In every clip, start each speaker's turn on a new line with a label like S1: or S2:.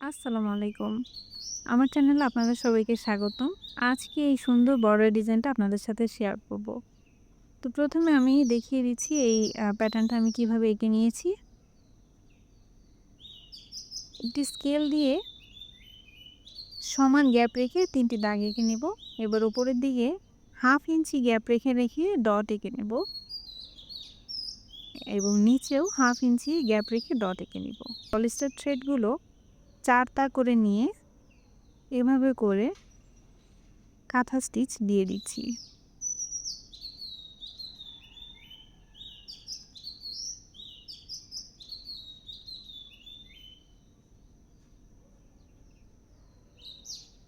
S1: আসসালামু আলাইকুম। আমার চ্যানেলে আপনাদের সবাইকে স্বাগতম। আজকে এই সুন্দর বর্ডার ডিজাইনটা আপনাদের সাথে শেয়ার করব। তো প্রথমে আমি দেখিয়ে দিচ্ছি এই প্যাটার্নটা আমি কীভাবে এঁকে নিয়েছি। একটি স্কেল দিয়ে সমান গ্যাপ রেখে তিনটি দাগ এঁকে নেব। এবার উপরের দিকে হাফ ইঞ্চি গ্যাপ রেখে, রেখে ডট এঁকে নেব। এবং নিচেও হাফ ইঞ্চি গ্যাপ রেখে ডট এঁকে নিব। পলিস্টার থ্রেডগুলো ৪ তা করে নিয়ে এভাবে করে কাঁথা স্টিচ দিয়ে দিচ্ছি।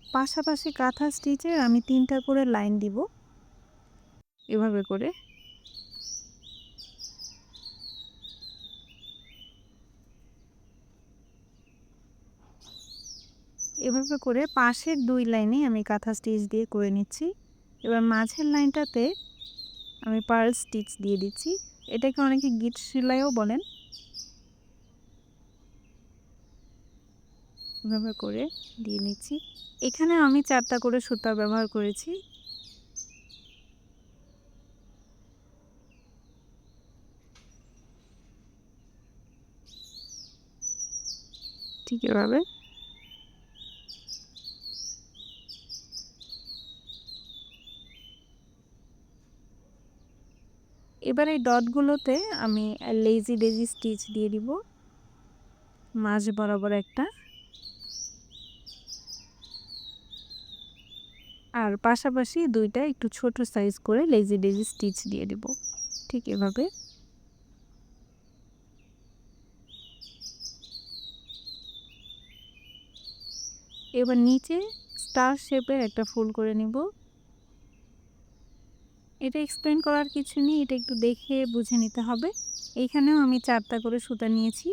S1: পাশাপাশি কাঁথা স্টিচের আমি ৩ টা করে লাইন দিব। এভাবে করে। এভাবে করে পাশের দুই লাইনে আমি কাঁথা স্টিচ দিয়ে করে নিচ্ছি। এবার মাঝের লাইনটাতে আমি পার্ল স্টিচ দিয়ে দিচ্ছি। এটাকে অনেকে গিট সেলাইও বলেন। এভাবে করে দিয়ে নিচ্ছি। এখানে আমি চারটা করে সুতা ব্যবহার করেছি। ঠিক এভাবে। এবার এই ডটগুলোতে আমি লেজি ডেজি স্টিচ দিয়ে দিব। মাঝ বরাবর একটা। আর পাশাপাশি দুইটা একটু ছোট সাইজ করে লেজি ডেজি স্টিচ দিয়ে দিব। ঠিক এভাবে। এবার নিচে স্টার শেপের একটা ফুল করে নিব। এটা এক্সপ্লেন করার কিছু নেই। এটা একটু দেখে বুঝে নিতে হবে। এইখানেও আমি চারটা করে সুতা নিয়েছি।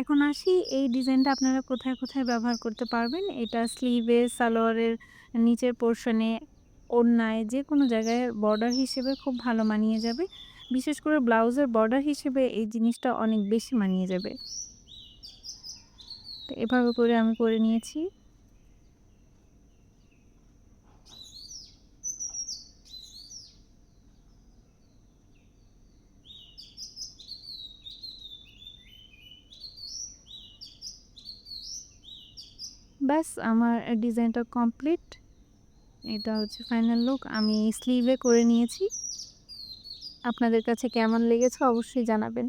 S1: এখন আসি এই ডিজাইনটা আপনারা কোথায়, কোথায় ব্যবহার করতে পারবেন। এটা স্লিভে, সালোয়ারের নিচের পোরশনে, ওড়নায় যেকোনো জায়গায় বর্ডার হিসেবে খুব ভালো মানিয়ে যাবে। বিশেষ করে ব্লাউজের বর্ডার হিসেবে এই জিনিসটা অনেক বেশি মানিয়ে যাবে। তো এভাবে করে আমি করে নিয়েছি। ব্যাস, আমার ডিজাইনটা কমপ্লিট। এটা হচ্ছে ফাইনাল লুক। আমি স্লিভে করে নিয়েছি। আপনাদের কাছে কেমন লেগেছে অবশ্যই জানাবেন।